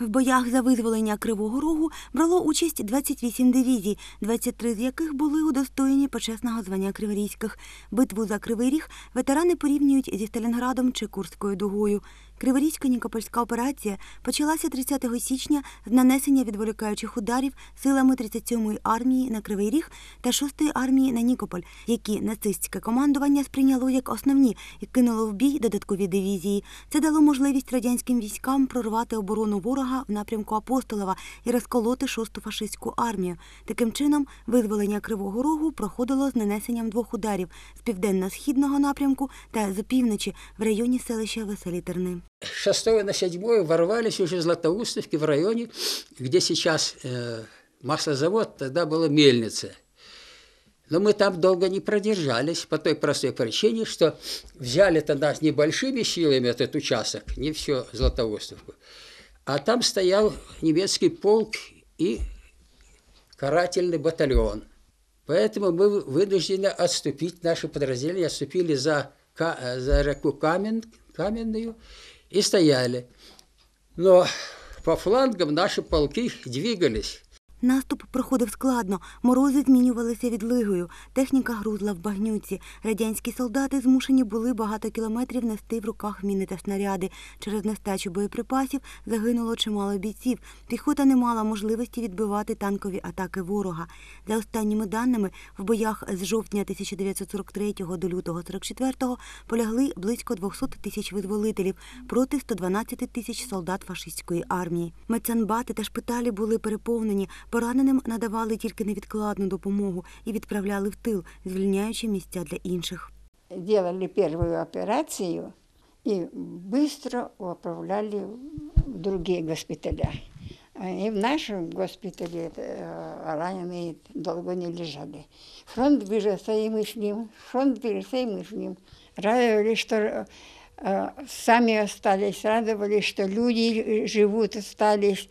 В боях за визволення Кривого Рогу брало участь 28 дивізій, 23 з яких були удостоєні почесного звання Криворізьких. Битву за Кривий Ріг ветерани порівнюють зі Сталінградом чи Курською дугою. Криворізько-Нікопольська операція почалася 30 січня з нанесення відволікаючих ударів силами 37-ї армії на Кривий Ріг та 6-ї армії на Нікополь, які нацистське командування сприйняло як основні і кинуло в бій додаткові дивізії. Це дало можливість радянським військам прорвати оборону ворога в напрямку Апостолова і розколоти 6-ту фашистську армію. Таким чином, визволення Кривого Рогу проходило з нанесенням двох ударів з південно-східного напрямку та з опівночі в районі селища Веселі Терни. 6 на 7 ворвались уже в Златоустовке в районе, где сейчас э, маслозавод, тогда была мельница. Но мы там долго не продержались по той простой причине, что взяли тогда небольшими силами этот участок, не все Златоустовку, а там стоял немецкий полк и карательный батальон. Поэтому мы вынуждены отступить, наши подразделения отступили за, Ка- за реку Камен, Каменную и стояли. Но по флангам наши полки двигались. Наступ проходив складно, морози змінювалися відлигою, техніка грузла в багнюці. Радянські солдати змушені були багато кілометрів нести в руках міни та снаряди. Через нестачу боєприпасів загинуло чимало бійців. Піхота не мала можливості відбивати танкові атаки ворога. За останніми даними, в боях з жовтня 1943 до лютого 44 полягли близько 200 тисяч визволителів проти 112 тисяч солдат фашистської армії. Медсанбати та шпиталі були переповнені. Пораненим надавали тільки невідкладну допомогу і відправляли в тил, звільняючи місця для інших. делали первую операцию и быстро управляли в другие госпиталя. А И в нашем госпитале э, раненые долго не лежали. Фронт бежится, и мы с ним, фронт бежится, и мы с ним. Радовались, что э, сами остались, радовались, что люди живут, остались.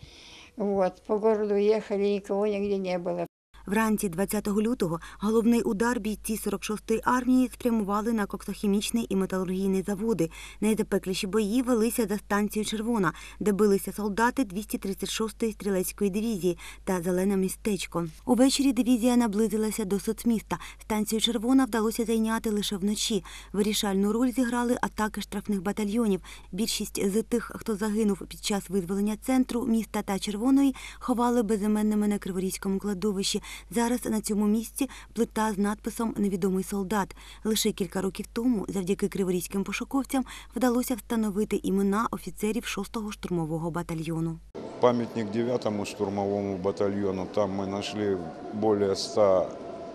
Вот, по городу ехали, никого нигде не было. Вранці 20 лютого головний удар бійці 46-ї армії спрямували на коксохімічний і металургійний заводи. Найзапекліші бої велися за станцію Червона, де билися солдати 236-ї стрілецької дивізії та зелене містечко. Увечері дивізія наблизилася до соцміста. Станцію Червона вдалося зайняти лише вночі. Вирішальну роль зіграли атаки штрафних батальйонів. Більшість з тих, хто загинув під час визволення центру міста та Червоної, ховали безіменними на Криворізькому кладовищі. Зараз на цьому місці плита з надписом Невідомий солдат. Лише кілька років тому, завдяки криворізьким пошуковцям, вдалося встановити імена офіцерів 6-го штурмового батальйону. Памятник 9-му штурмовому батальону. Там мы нашли более 100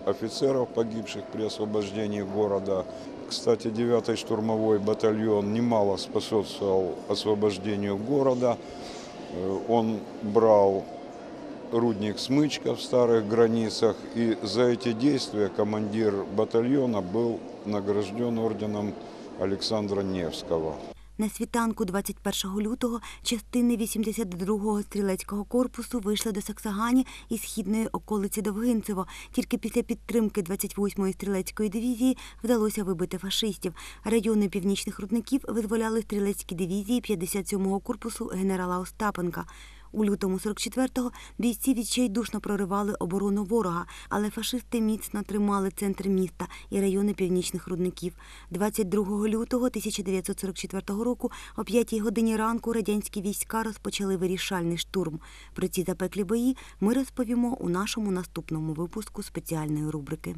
офицеров, погибших при освобождении города. Кстати, 9-й штурмовой батальон немало способствовал освобождению города. Э, Он брал рудник Смычка в старых границах. И за эти действия командир батальона был награжден орденом Александра Невского. На світанку 21 лютого частини 82-го стрілецького корпусу вийшли до Саксагані і східної околиці Довгинцево. Тільки після підтримки 28-ї стрілецької дивізії вдалося вибити фашистів. Райони північних рудників визволяли стрілецькі дивізії 57-го корпусу генерала Остапенка. У лютому 44-го бійці відчайдушно проривали оборону ворога, але фашисти міцно тримали центр міста і райони північних рудників. 22 лютого 1944 року о 5 годині ранку радянські війська розпочали вирішальний штурм. Про ці запеклі бої ми розповімо у нашому наступному випуску спеціальної рубрики.